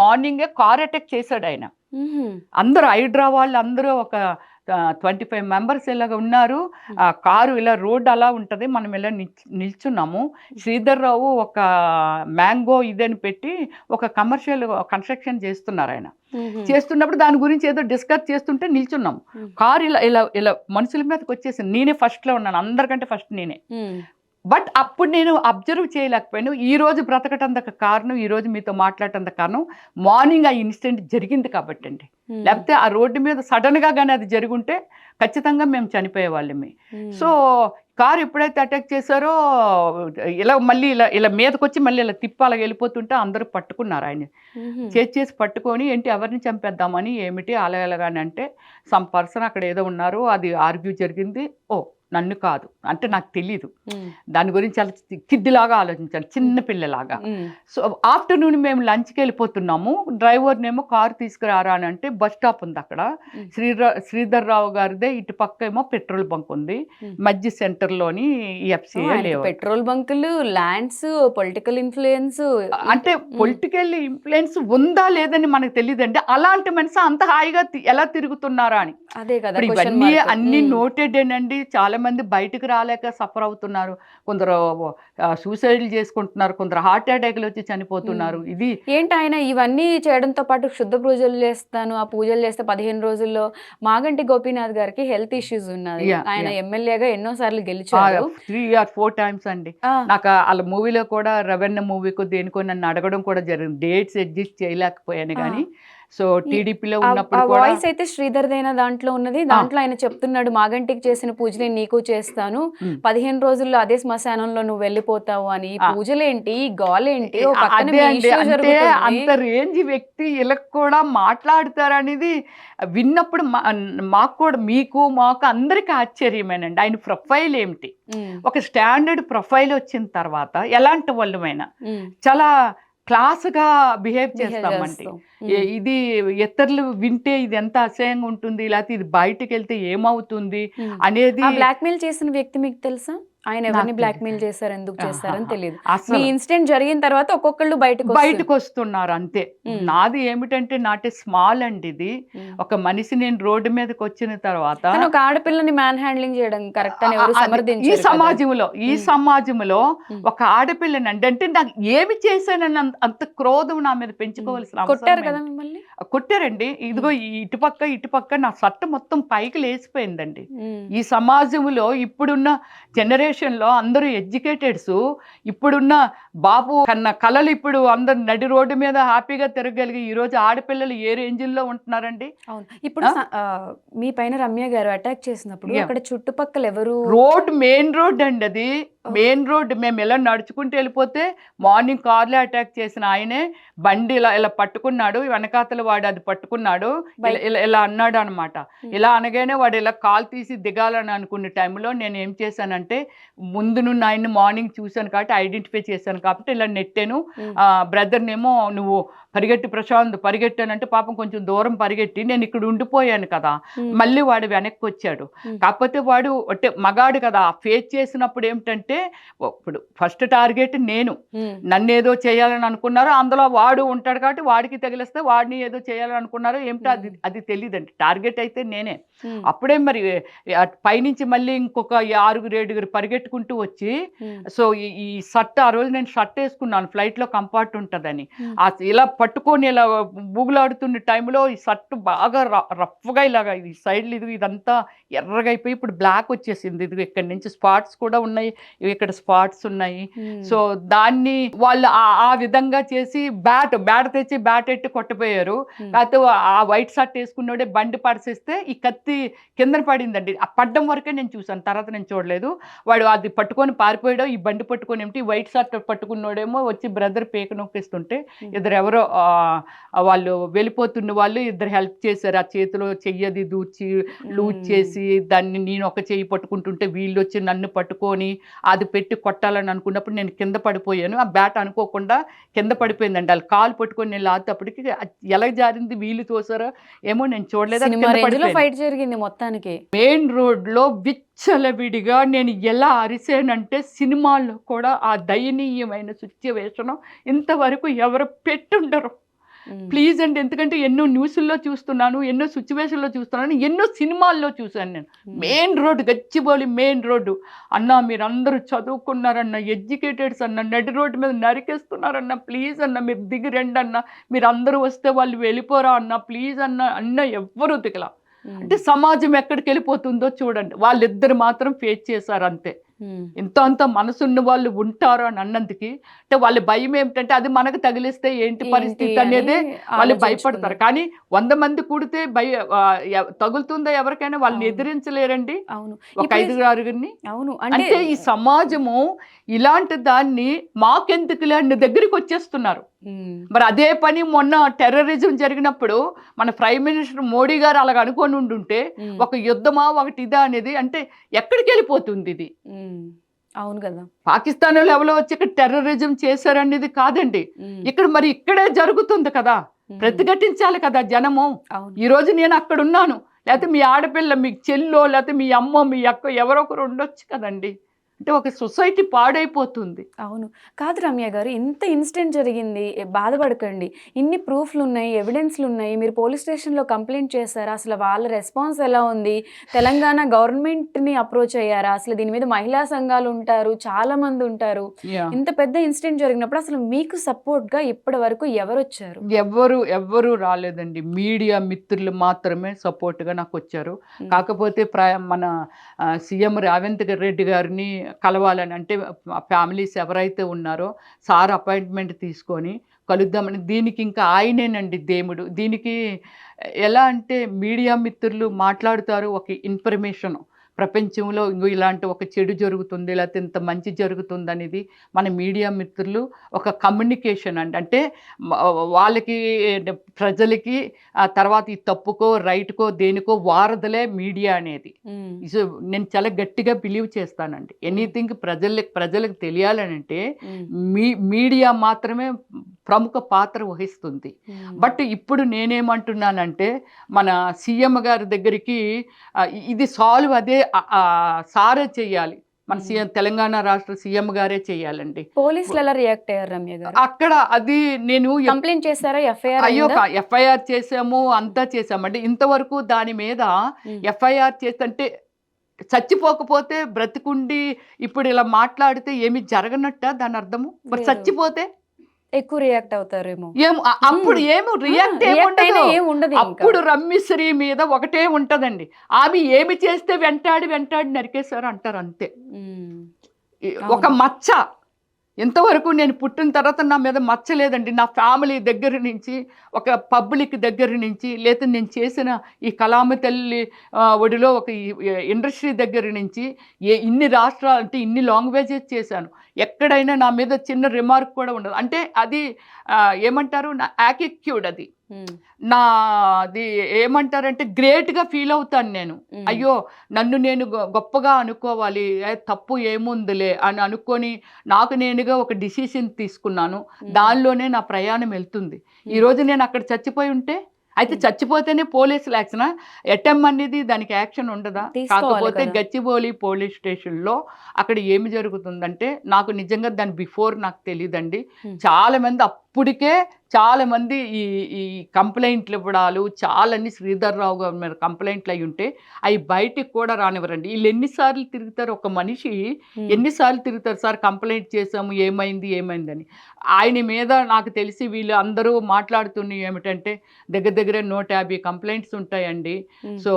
మార్నింగే car attack చేశాడు ఆయన. అందరూ హైడ్రా వాళ్ళు అందరూ ఒక ట్వంటీ ఫైవ్ మెంబర్స్ ఇలాగ ఉన్నారు. ఆ కారు ఇలా రోడ్ అలా ఉంటుంది. మనం ఇలా నిల్- నిల్చున్నాము. శ్రీధర్ రావు ఒక మ్యాంగో ఇదని పెట్టి ఒక కమర్షియల్ కన్స్ట్రక్షన్ చేస్తున్నారు ఆయన. చేస్తున్నప్పుడు దాని గురించి ఏదో డిస్కస్ చేస్తుంటే నిల్చున్నాం Hmm. కారు ఇలా ఇలా ఇలా మనుషుల మీదకి వచ్చేసింది. నేనే ఫస్ట్లో ఉన్నాను. అందరికంటే ఫస్ట్ నేనే. బట్ అప్పుడు నేను అబ్జర్వ్ చేయలేకపోయాను. ఈ రోజు బ్రతకటందుకు కారణం ఈ రోజు మీతో మాట్లాడటందుకు కారణం మార్నింగ్ ఆ ఇన్సిడెంట్ జరిగింది కాబట్టి అండి. లేకపోతే ఆ రోడ్డు మీద సడన్గా కానీ అది జరుగుంటే ఖచ్చితంగా మేము చనిపోయే వాళ్ళమే మ్మ్. సో కారు ఎప్పుడైతే అటాక్ చేశారో ఇలా మళ్ళీ ఇలా ఇలా మీదకి వచ్చి మళ్ళీ ఇలా తిప్పి అలా వెళ్ళిపోతుంటే అందరూ పట్టుకున్నారు ఆయన. చేసి చేసి పట్టుకొని ఏంటి ఎవరిని చంపేద్దామని? ఏమిటి? అలా ఎలాగాని అంటే సమ్ పర్సన్ అక్కడ ఏదో ఉన్నారు అది ఆర్గ్యూ జరిగింది. ఓ నన్ను కాదు అంటే నాకు తెలీదు. దాని గురించి చాలా చి- కిడ్డిలాగా ఆలోచించాను చిన్న పిల్లలాగా. సో ఆఫ్టర్నూన్ మేము లంచ్కి వెళ్ళిపోతున్నాము డ్రైవర్నేమో కారు తీసుకురారా అని అంటే బస్ స్టాప్ ఉంది అక్కడ. శ్రీరా శ్రీధర్ రావు గారిదే ఇటు పక్క ఏమో పెట్రోల్ బంక్ ఉంది. మధ్య సెంటర్లోని ఎఫ్సిఏ లేవు పెట్రోల్ బంకులు ల్యాండ్స్ పొలిటికల్ ఇన్ఫ్లుయెన్స్ అంటే పొలిటికల్ ఇన్ఫ్లుయెన్స్ ఉందా లేదని మనకు తెలియదండి అలాంటి మనిషి అంత హాయిగా ఎలా తిరుగుతున్నారా అని అదే కదా ఇవన్నీ. అన్ని. నోటెడ్ అండి చాలా మంది బయటకు రాలేక సఫర్ అవుతున్నారు. కొందరు సూసైడ్లు చేసుకుంటున్నారు. కొందరు హార్ట్ అటాక్లు వచ్చి చనిపోతున్నారు. ఇది ఏంటి ఆయన ఇవన్నీ చేయడంతో పాటు శుద్ధ పూజలు చేస్తాను. ఆ పూజలు చేస్తే పదిహేను రోజుల్లో మాగంటి గోపీనాథ్ గారికి హెల్త్ ఇష్యూస్ Yeah, ఆయన. ఎమ్మెల్యేగా ఎన్నో సార్లు గెలిచారు త్రీ ఆర్ ఫోర్ టైమ్స్ అండి. నాకు వాళ్ళ మూవీలో కూడా రెవెన్యూ మూవీకో దేనికో నన్ను అడగడం కూడా జరిగింది. డేట్స్ అడ్జస్ట్ చేయలేకపోయాను. కానీ సో టీడీపీలో ఉన్నప్పుడు వాయిస్ అయితే శ్రీధర్ దైన దాంట్లో ఉన్నది. దాంట్లో ఆయన చెప్తున్నాడు మాగంటికి చేసిన పూజలే నీకు చేస్తాను. పదిహేను రోజుల్లో అదే శ్మశానంలో నువ్వు వెళ్ళిపోతావు అని. పూజలేంటి? గోలేంటి? అంటే. అంత రేంజ్ వ్యక్తి వీళ్ళకి కూడా మాట్లాడతారనేది విన్నప్పుడు మా- మాకు కూడా మీకు మాకు అందరికీ ఆశ్చర్యమేనండి. ఆయన ప్రొఫైల్ ఏమిటి? ఒక స్టాండర్డ్ ప్రొఫైల్ వచ్చిన తర్వాత ఎలాంటి వాళ్ళమైనా చాలా క్లాస్గా బిహేవ్ చేస్తామండి. ఇది ఇతరులు వింటే ఇది ఎంత అసహ్యంగా ఉంటుంది లేకపోతే ఇది బయటకు వెళ్తే ఏమవుతుంది. అనేది బ్లాక్మెయిల్ చేసిన వ్యక్తి మీకు తెలుసా? ఆయన ఎవరిని బ్లాక్మెయిల్. చేశారు ఎందుకు చేశారని. తెలియదు మీ అసలు ఇన్సిడెంట్ జరిగిన తర్వాత ఒక్కొక్కళ్ళు బయటకు బయటకు వస్తున్నారు అంతే. నాది ఏమిటంటే నాట్ స్మాల్ అండి ఇది. ఒక మనిషి నేను రోడ్డు మీదకి వచ్చిన తర్వాత ఒక ఆడపిల్లని మ్యాన్ హ్యాండ్లింగ్ చేయడం కరెక్ట్ అని ఎవరు ఈ. సమాజంలో ఈ. సమాజంలో. ఒక ఆడపిల్లని అంటే అంటే నాకు ఏమి చేశానని అంత- క్రోధం నా మీద పెంచుకోవాల్సిన కొట్టారు కదా? మిమ్మల్ని కొట్టారండి ఇదిగో ఇటుపక్క ఇటుపక్క నా సట్ట మొత్తం పైకి లేచిపోయిందండి. ఈ సమాజంలో ఇప్పుడున్న జనరేషన్లో అందరూ ఎడ్యుకేటెడ్స్ ఇప్పుడున్న బాబు కన్న కళలు ఇప్పుడు అందరు నడి రోడ్డు మీద హ్యాపీగా తిరగలిగి ఈ రోజు ఆడపిల్లలు ఏ రేంజ్లో ఉంటున్నారండి అవును ఇప్పుడు మీ పైన రమ్య గారు అటాక్ చేసినప్పుడు. అక్కడ చుట్టుపక్కల ఎవరు రోడ్ మెయిన్ రోడ్ అండి అది. మెయిన్ రోడ్ మేము ఇలా నడుచుకుంటూ వెళ్ళిపోతే మార్నింగ్ కార్లో అటాక్ చేసిన ఆయనే బండి ఇలా ఇలా పట్టుకున్నాడు వెనకాతల వాడు అది పట్టుకున్నాడు ఇలా. ఇలా అన్నాడు అనమాట. ఇలా అనగానే వాడు ఇలా కాల్ తీసి దిగాలని అనుకునే టైంలో నేను ఏం చేశానంటే ముందు నుండి ఆయన్ని మార్నింగ్ చూశాను కాబట్టి ఐడెంటిఫై చేశాను కాబట్టి ఇలా నెట్టాను. బ్రదర్నేమో నువ్వు పరిగెట్టి ప్రశాంత్ పరిగెట్టానంటే పాపం కొంచెం దూరం పరిగెట్టి నేను ఇక్కడ ఉండిపోయాను కదా. మళ్ళీ వాడు వెనక్కి వచ్చాడు. కాకపోతే వాడు అంటే మగాడు కదా ఫేస్ చేసినప్పుడు ఏమిటంటే ఇప్పుడు ఫస్ట్ టార్గెట్ నేను. నన్ను ఏదో చేయాలని అనుకున్నారు అందులో వాడు ఉంటాడు కాబట్టి వాడికి తగిలిస్తే వాడిని ఏదో చేయాలని అనుకున్నారు ఏమిటో అది అది తెలియదండి టార్గెట్ అయితే నేనే. అప్పుడే మరి పైనుంచి మళ్ళీ ఇంకొక ఆరుగురు ఏడుగురు పరిగెట్టుకుంటూ వచ్చి. సో ఈ- షర్ట్ ఆ రోజు నేను షర్ట్ వేసుకున్నాను ఫ్లైట్లో కంఫర్ట్ ఉంటుందని మ్. ఆ ఇలా పట్టుకొని ఇలా బూగులాడుతున్న టైంలో ఈ షర్ట్ బాగా రఫ్గా ఇలాగా ఇది సైడ్లు ఇది ఇదంతా ఎర్రగా అయిపోయి ఇప్పుడు బ్లాక్ వచ్చేసింది ఇది ఇక్కడ నుంచి స్పాట్స్ కూడా ఉన్నాయి ఇక్కడ స్పాట్స్ ఉన్నాయి. సో దాన్ని వాళ్ళు ఆ- విధంగా చేసి బ్యాట్ బ్యాట్ తెచ్చి బ్యాట్ ఎట్టి కొట్టపోయారు మ్. కాకపోతే ఆ వైట్ షర్ట్ వేసుకున్నోడే బండి పడిసేస్తే ఈ కత్తి కిందన పడిందండి ఆ పడ్డం వరకే నేను చూసాను తర్వాత నేను చూడలేదు వాడు అది పట్టుకొని పారిపోయాడో ఈ బండి పట్టుకొని ఏమిటి వైట్ షర్ట్ పట్టుకున్నోడేమో వచ్చి బ్రదర్ పేక నొక్కిస్తుంటే. ఇద్దరు ఎవరో వాళ్ళు వెళ్ళిపోతున్న వాళ్ళు ఇద్దరు హెల్ప్ చేశారు ఆ చేతిలో చెయ్యది దూచి లూజ్. చేసి దాన్ని నేను ఒక చెయ్యి పట్టుకుంటుంటే వీళ్ళు వచ్చి నన్ను పట్టుకొని అది పెట్టి కొట్టాలని అనుకున్నప్పుడు నేను కింద పడిపోయాను ఆ బ్యాట్ అనుకోకుండా కింద పడిపోయిందండి వాళ్ళు కాలు పట్టుకొని నేను అది ఎలా జారింది వీళ్ళు తోసారో ఏమో నేను చూడలేదు. ఫైట్ జరిగింది మొత్తానికి మెయిన్ రోడ్లో విచ్చలవిడిగా నేను ఎలా అరిసానంటే సినిమాల్లో కూడా ఆ దయనీయమైన సిచ్యువేషన్ ఇంతవరకు ఎవరు పెట్టుండరు. ప్లీజ్ అండి ఎందుకంటే ఎన్నో న్యూస్ల్లో చూస్తున్నాను ఎన్నో సిచ్యువేషన్లో చూస్తున్నాను ఎన్నో సినిమాల్లో చూశాను నేను. Main road Gachibowli main road అన్న మీరు అందరూ చదువుకున్నారన్న ఎడ్యుకేటెడ్స్ అన్న నడి రోడ్డు మీద నరికేస్తున్నారన్న ప్లీజ్ అన్న మీరు దిగి రండి అన్న మీరు అందరూ వస్తే వాళ్ళు వెళ్ళిపోరా అన్న ప్లీజ్ అన్న అన్న ఎవ్వరూ దిగల. అంటే సమాజం ఎక్కడికి వెళ్ళిపోతుందో చూడండి వాళ్ళిద్దరు మాత్రం ఫేస్ చేశారు అంతే. ఇంత అంత మనసున్న వాళ్ళు ఉంటారు అని అన్నందుకు అంటే వాళ్ళ భయం ఏమిటంటే అది మనకు తగిలిస్తే ఏంటి పరిస్థితి అనేది అని వాళ్ళు. భయపడతారు కానీ వంద మంది కూడితే భయ తగులుతుందా ఎవరికైనా వాళ్ళని. ఎదిరించలేరండి అవును ఒక ఐదుగురు ఆరుగురిని అవును అంటే ఈ సమాజము ఇలాంటి దాన్ని మాకెందుకులే అన్న దగ్గరికి వచ్చేస్తున్నారు. మరి అదే పని మొన్న టెర్రరిజం జరిగినప్పుడు మన ప్రైమ్ మినిస్టర్ మోడీ గారు అలాగ అనుకొని ఉండుంటే. ఒక యుద్ధమా ఒకటి ఇదా అనేది అంటే ఎక్కడికి వెళ్ళిపోతుంది ఇది. అవును కదా. పాకిస్తాన్ ఎవరో వచ్చి ఇక్కడ టెర్రరిజం చేశారనేది కాదండి. ఇక్కడ మరి ఇక్కడే జరుగుతుంది కదా. ప్రతిఘటించాలి కదా జనము. ఈ రోజు నేను అక్కడ ఉన్నాను లేకపోతే మీ ఆడపిల్ల మీ చెల్లో లేకపోతే మీ అమ్మ మీ అక్క ఎవరో ఒకరు ఉండొచ్చు కదండి. అంటే ఒక సొసైటీ పాడైపోతుంది. అవును. కాదు రమ్య గారు ఇంత ఇన్సిడెంట్ జరిగింది బాధపడకండి. ఇన్ని ప్రూఫ్లు ఉన్నాయి ఎవిడెన్స్లు ఉన్నాయి మీరు పోలీస్ స్టేషన్లో కంప్లైంట్ చేశారా? అసలు వాళ్ళ రెస్పాన్స్ ఎలా ఉంది? తెలంగాణ గవర్నమెంట్ని అప్రోచ్ అయ్యారా? అసలు దీని మీద మహిళా సంఘాలు ఉంటారు చాలా మంది ఉంటారు. ఇంత పెద్ద ఇన్సిడెంట్ జరిగినప్పుడు అసలు మీకు సపోర్ట్గా ఇప్పటి వరకు ఎవరు వచ్చారు ఎవ్వరు ఎవ్వరు రాలేదండి. మీడియా మిత్రులు మాత్రమే సపోర్ట్గా నాకు వచ్చారు. కాకపోతే ప్ర మన సీఎం రేవంత్ రెడ్డి గారిని కలవాలని అంటే ఫ్యామిలీస్ ఎవరైతే ఉన్నారో సార్ అపాయింట్మెంట్ తీసుకొని కలుద్దామని దీనికి ఇంకా ఆయనేనండి దేవుడు. దీనికి ఎలా అంటే మీడియా మిత్రులు మాట్లాడుతారు ఒక ఇన్ఫర్మేషన్ ప్రపంచంలో ఇంకో ఇలాంటి ఒక చెడు జరుగుతుంది లేకపోతే ఇంత మంచి జరుగుతుంది అనేది మన మీడియా మిత్రులు ఒక కమ్యూనికేషన్ అండి. అంటే వాళ్ళకి ప్రజలకి ఆ తర్వాత ఈ తప్పుకో రైట్కో దేనికో వారదలే మీడియా అనేది. నేను చాలా గట్టిగా బిలీవ్ చేస్తానండి. ఎనీథింగ్ ప్రజలకు ప్రజలకు తెలియాలని అంటే. మీ మీడియా మాత్రమే ప్రముఖ పాత్ర వహిస్తుంది. ఉమ్. బట్ ఇప్పుడు నేనేమంటున్నానంటే మన సీఎం గారి దగ్గరికి ఇది సాల్వ్ అదే సారే చెయ్యాలి మన సీఎం తెలంగాణ రాష్ట్ర సీఎం గారే చెయ్యాలండి పోలీసులు ఎలా రియాక్ట్ అయ్యారు రమ్య గారు? అక్కడ అది నేను కంప్లైంట్ చేశారా ఎఫ్ఐఆర్ అయ్యో ఎఫ్ఐఆర్ చేసాము అంతా చేసామంటే ఇంతవరకు దాని మీద ఎఫ్ఐఆర్ చేస్తుంటే చచ్చిపోకపోతే బ్రతికుండి ఇప్పుడు ఇలా మాట్లాడితే ఏమి జరగనట్ట దాని అర్థము? మరి. చచ్చిపోతే ఎక్కువ రియాక్ట్ అవుతారేమో. ఏం అ- అప్పుడు ఏమి రియాక్ట్ ఉండదు. అప్పుడు రమ్మిశ్రీ మీద ఒకటే ఉంటదండి. ఆమె ఏమి చేస్తే వెంటాడి వెంటాడి నరికేశారు అంటారు అంతే. ఒక మచ్చ. ఇంతవరకు నేను పుట్టిన తర్వాత నా మీద మచ్చలేదండి. నా ఫ్యామిలీ దగ్గర నుంచి ఒక పబ్లిక్ దగ్గర నుంచి లేదా నేను చేసిన ఈ కలామ తల్లి ఒడిలో ఒక ఇండస్ట్రీ దగ్గర నుంచి ఏ ఇన్ని రాష్ట్రాలు అంటే ఇన్ని లాంగ్వేజెస్ చేశాను. ఎక్కడైనా నా మీద చిన్న రిమార్క్ కూడా ఉండదు. అంటే అది ఏమంటారు? నా యాకిక్యూడ్ అది. ఉమ్. నా అది ఏమంటారంటే గ్రేట్గా ఫీల్ అవుతాను నేను. అయ్యో నన్ను నేను గొప్పగా అనుకోవాలి తప్పు ఏముందిలే అని అనుకొని నాకు నేనుగా ఒక డిసిషన్ తీసుకున్నాను. దానిలోనే నా ప్రయాణం వెళ్తుంది ఈరోజు నేను అక్కడ చచ్చిపోయి ఉంటే అయితే చచ్చిపోతేనే పోలీసులు యాక్షన్ ఎటెం అనేది దానికి యాక్షన్ ఉండదా కాకపోతే. గచ్చిబౌలి పోలీస్ స్టేషన్లో అక్కడ ఏమి జరుగుతుందంటే నాకు నిజంగా దాని బిఫోర్ నాకు తెలియదండి. చాలా మంది అప్పటికే చాలా మంది ఈ ఈ కంప్లైంట్లు ఇవ్వడాలు చాలా అన్ని శ్రీధర్ రావు గారి మీద కంప్లైంట్లు అయి ఉంటే అవి బయటికి కూడా రానివ్వరండి. వీళ్ళు ఎన్నిసార్లు తిరుగుతారు? ఒక మనిషి. ఎన్నిసార్లు తిరుగుతారు? సార్ కంప్లైంట్ చేసాము ఏమైంది ఏమైందని? ఆయన మీద నాకు తెలిసి వీళ్ళు అందరూ మాట్లాడుతున్నవి ఏమిటంటే దగ్గర దగ్గర నూట యాభై కంప్లైంట్స్ ఉంటాయండి. సో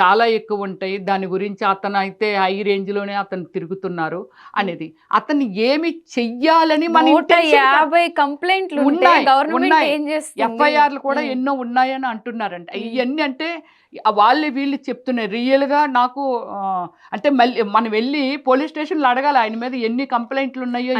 చాలా ఎక్కువ ఉంటాయి. దాని గురించి అతను అయితే హై రేంజ్లోనే అతను తిరుగుతున్నారు అనేది. అతను ఏమి చెయ్యాలని మన యాభై కంప్లైంట్లు ఉంటే ఉన్నాయి, ఎఫ్ఐఆర్లు కూడా. ఎన్నో ఉన్నాయని అంటున్నారంట. ఇవన్నీ అంటే వాళ్ళు వీళ్ళు చెప్తున్నారు. రియల్గా నాకు అంటే మళ్ళీ మనం వెళ్ళి పోలీస్ స్టేషన్లో అడగాలి ఆయన మీద ఎన్ని కంప్లైంట్లు ఉన్నాయో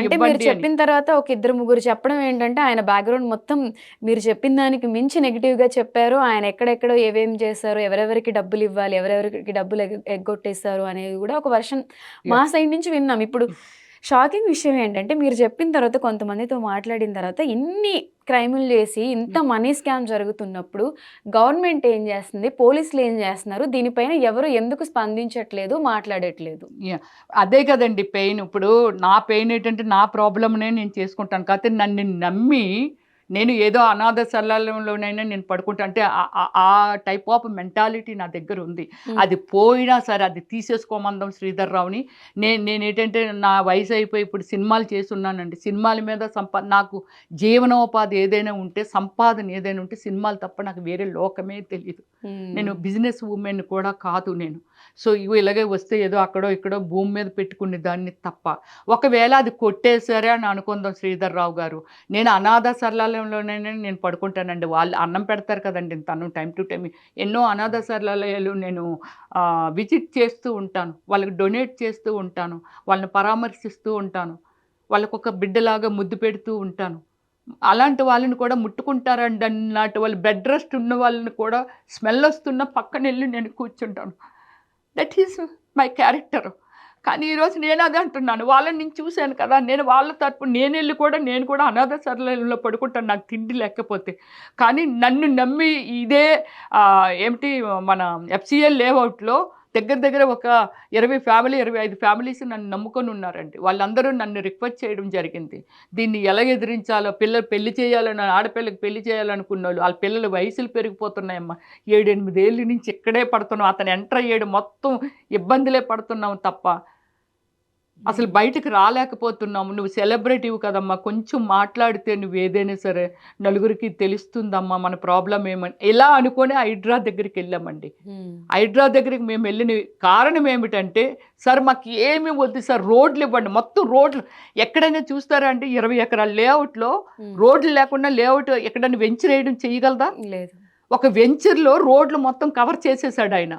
చెప్పిన తర్వాత ఒక ఇద్దరు ముగ్గురు చెప్పడం ఏంటంటే ఆయన బ్యాక్గ్రౌండ్ మొత్తం మీరు చెప్పిన దానికి మించి నెగిటివ్గా చెప్పారు. ఆయన ఎక్కడెక్కడో ఏవేం చేశారు ఎవరెవరికి డబ్బులు ఇవ్వాలి ఎవరెవరికి డబ్బులు ఎగ్గ- ఎగ్గొట్టేశారు అనేది కూడా ఒక వర్షన్ మా సైడ్ నుంచి విన్నాం. ఇప్పుడు షాకింగ్ విషయం ఏంటంటే మీరు చెప్పిన తర్వాత కొంతమందితో మాట్లాడిన తర్వాత ఇన్ని క్రైములు చేసి ఇంత మనీ స్కామ్ జరుగుతున్నప్పుడు గవర్నమెంట్ ఏం చేస్తుంది? పోలీసులు ఏం చేస్తున్నారు? దీనిపైన ఎవరు ఎందుకు స్పందించట్లేదు? మాట్లాడట్లేదు. అదే కదండి పెయిన్. ఇప్పుడు నా పెయిన్ ఏంటంటే నా ప్రాబ్లమ్నే నేను చేసుకుంటాను. కాకపోతే నన్ను నమ్మి నేను ఏదో అనాథ సల్లాలంలోనైనా నేను పడుకుంటా అంటే ఆ- టైప్ ఆఫ్ మెంటాలిటీ నా దగ్గర ఉంది. అది పోయినా సరే అది తీసేసుకోమందాం శ్రీధర్ రావుని నేను నేను ఏంటంటే నా వయసు అయిపోయి ఇప్పుడు సినిమాలు చేస్తున్నానండి. సినిమాల మీద సంపా నాకు జీవనోపాధి ఏదైనా ఉంటే సంపాదన ఏదైనా ఉంటే సినిమాలు తప్ప నాకు వేరే లోకమే తెలియదు. నేను బిజినెస్ ఉమెన్ కూడా కాదు నేను. సో ఇవి ఇలాగే వస్తే ఏదో అక్కడో ఇక్కడో భూమి మీద పెట్టుకునే దాన్ని తప్ప. ఒకవేళ అది కొట్టేశారే అని అనుకుందాం శ్రీధర్ రావు గారు. నేను అనాథ సరళాలయంలోనే నేను పడుకుంటానండి. వాళ్ళు అన్నం పెడతారు కదండి తను టైం టు టైం. ఎన్నో అనాథ సరళాలయాలు నేను విజిట్ చేస్తూ ఉంటాను. వాళ్ళకి డొనేట్ చేస్తూ ఉంటాను. వాళ్ళని పరామర్శిస్తూ ఉంటాను. వాళ్ళకు ఒక బిడ్డలాగా ముద్దు పెడుతూ ఉంటాను. అలాంటి వాళ్ళని కూడా ముట్టుకుంటారండి. అన్నట్టు వాళ్ళు బెడ్ రెస్ట్ ఉన్న వాళ్ళని కూడా స్మెల్ వస్తున్న పక్కన వెళ్ళి నేను కూర్చుంటాను. దట్ ఈస్ మై క్యారెక్టర్ కానీ ఈరోజు నేను అదే అంటున్నాను. వాళ్ళని నేను చూశాను కదా నేను వాళ్ళ తరపు నేను వెళ్ళి కూడా నేను కూడా అనాథ సరళంలో పడుకుంటాను. నాకు తిండి లేకపోతే. కానీ నన్ను నమ్మి ఇదే ఏమిటి మన ఎఫ్సిఎల్ లేఅవుట్లో దగ్గర దగ్గర ఒక ఇరవై ఫ్యామిలీ ఇరవై ఐదు ఫ్యామిలీస్ నన్ను నమ్ముకొని ఉన్నారండి. వాళ్ళందరూ నన్ను రిక్వెస్ట్ చేయడం జరిగింది. దీన్ని ఎలా ఎదిరించాలో పిల్లలు పెళ్ళి చేయాలని ఆడపిల్లకి పెళ్ళి చేయాలనుకున్న వాళ్ళు వాళ్ళ పిల్లల వయసులు పెరిగిపోతున్నాయమ్మా. ఏడెనిమిదేళ్ళ ఏళ్ళ నుంచి ఇక్కడే పడుతున్నాం. అతను ఎంటర్ అయ్యాడు. మొత్తం ఇబ్బందులే పడుతున్నాం తప్ప అసలు బయటకు రాలేకపోతున్నాము. నువ్వు సెలబ్రిటీవ్ కదమ్మా. కొంచెం మాట్లాడితే నువ్వు ఏదైనా సరే నలుగురికి తెలుస్తుందమ్మా మన ప్రాబ్లం ఏమని. ఇలా అనుకొని హైడ్రా దగ్గరికి వెళ్ళామండి. హైడ్రా దగ్గరికి మేము వెళ్ళిన కారణం ఏమిటంటే సార్ మాకు ఏమీ వద్దు సార్ రోడ్లు ఇవ్వండి. మొత్తం రోడ్లు ఎక్కడైనా చూస్తారా అంటే ఇరవై ఎకరాల లేఅవుట్లో. రోడ్లు లేకుండా లేఅవుట్ ఎక్కడైనా వెంచర్ వేయడం చేయగలదా? లేదు. ఒక వెంచర్లో రోడ్లు మొత్తం కవర్ చేసేసాడు ఆయన.